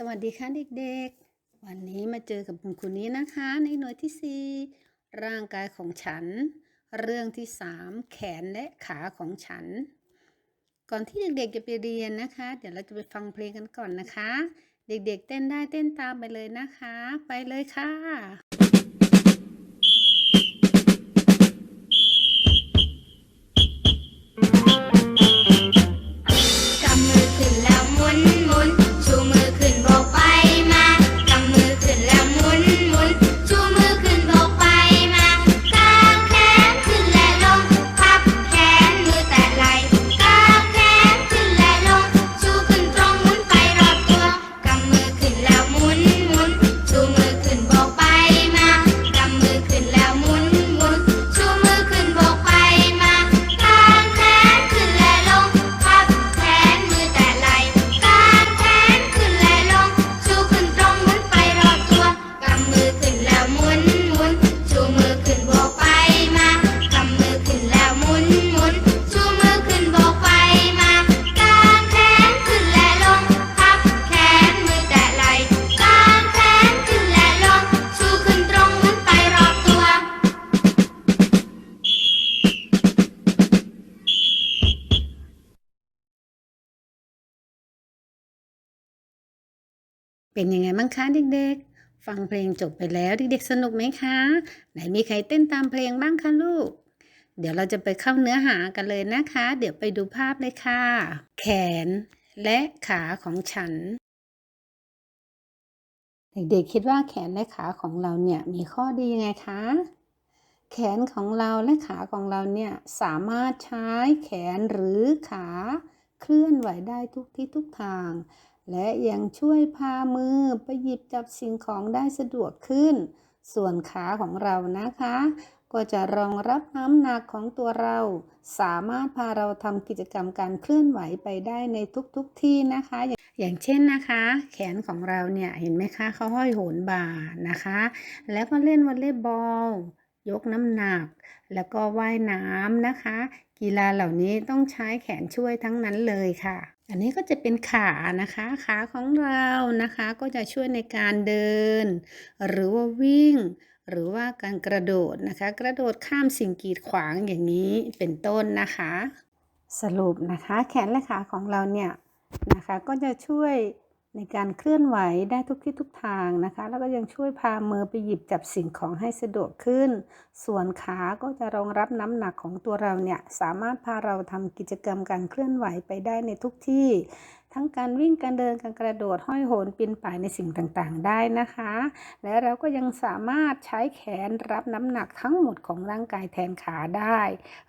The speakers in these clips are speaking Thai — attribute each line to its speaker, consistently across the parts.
Speaker 1: สวัสดีค่ะเด็กๆ วันนี้มาเจอกับคุณครูนี้นะคะ ในหน่วยที่ 4 ร่างกายของฉัน เรื่องที่ 3 แขนและขาของฉัน ก่อนที่เด็กๆจะไปเรียนนะคะ เดี๋ยวเราจะไปฟังเพลงกันก่อนนะคะ เด็กๆเต้นได้เต้นตามไปเลยนะคะ ไปเลยค่ะ เป็นยังไงบ้างคะเด็กๆ ฟังเพลงจบไปแล้วเด็กๆสนุกไหมคะ ไหนมีใครเต้นตามเพลงบ้างคะลูก เดี๋ยวเราจะไปเข้าเนื้อหากันเลยนะคะ เดี๋ยวไปดูภาพเลยค่ะ แขนและขาของฉัน เด็กๆคิดว่าแขนและขาของเราเนี่ยมีข้อดียังไงคะแขนของเราและขาของเราเนี่ยสามารถใช้แขนหรือขาเคลื่อนไหวได้ทุกที่ทุกทาง และยังช่วยพามือไปหยิบจับสิ่งของได้สะดวกขึ้น ส่วนขาของเรานะคะ ก็จะรองรับน้ำหนักของตัวเรา สามารถพาเราทำกิจกรรมการเคลื่อนไหวไปได้ในทุกๆทที่นะคะ อย่างเช่นนะคะ แขนของเราเนี่ยเห็นไหมคะเขาห้อยโหนบ่านะคะ แล้วก็เล่นวอลเลย์บอลยกน้ำหนัก แล้วก็ว่ายน้ำนะคะ กีฬาเหล่านี้ต้องใช้แขนช่วยทั้งนั้นเลยค่ะ อันนี้ก็จะเป็นขานะคะ ขาของเรานะคะก็จะช่วยในการเดิน หรือว่าวิ่ง หรือว่าการกระโดดนะคะ กระโดดข้ามสิ่งกีดขวางอย่างนี้เป็นต้นนะคะ สรุปนะคะ แขนและขาของเราเนี่ยนะคะก็จะช่วย ในการเคลื่อนไหวได้ทุกที่ทุกทางนะคะ แล้วก็ยังช่วยพามือไปหยิบจับสิ่งของให้สะดวกขึ้น ส่วนขาก็จะรองรับน้ำหนักของตัวเราเนี่ยสามารถพาเราทำกิจกรรมการเคลื่อนไหวไปได้ในทุกที่ ทั้งการวิ่งการเดินการกระโดดห้อยโหนปีนป่ายในสิ่งต่างๆ ได้นะคะ และเราก็ยังสามารถใช้แขนรับน้ำหนักทั้งหมดของร่างกายแทนขาได้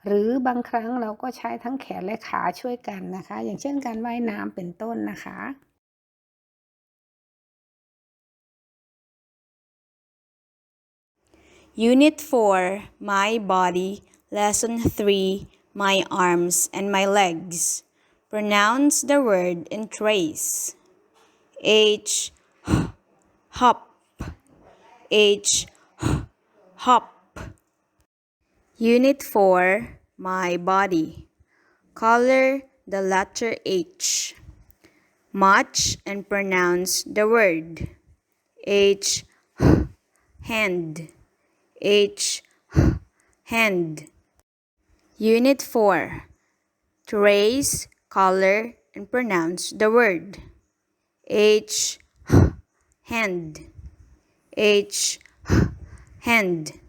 Speaker 1: หรือบางครั้งเราก็ใช้ทั้งแขนและขาช่วยกันนะคะ อย่างเช่นการว่ายน้ำเป็นต้นนะคะ
Speaker 2: Unit 4 My Body, Lesson 3 My Arms and My Legs. Pronounce the word and trace. H, hop. H, hop. Unit 4 My Body. Color the letter H. Match and pronounce the word. H, hand. H hand. Unit 4 Trace, color, and pronounce the word. H hand. H hand.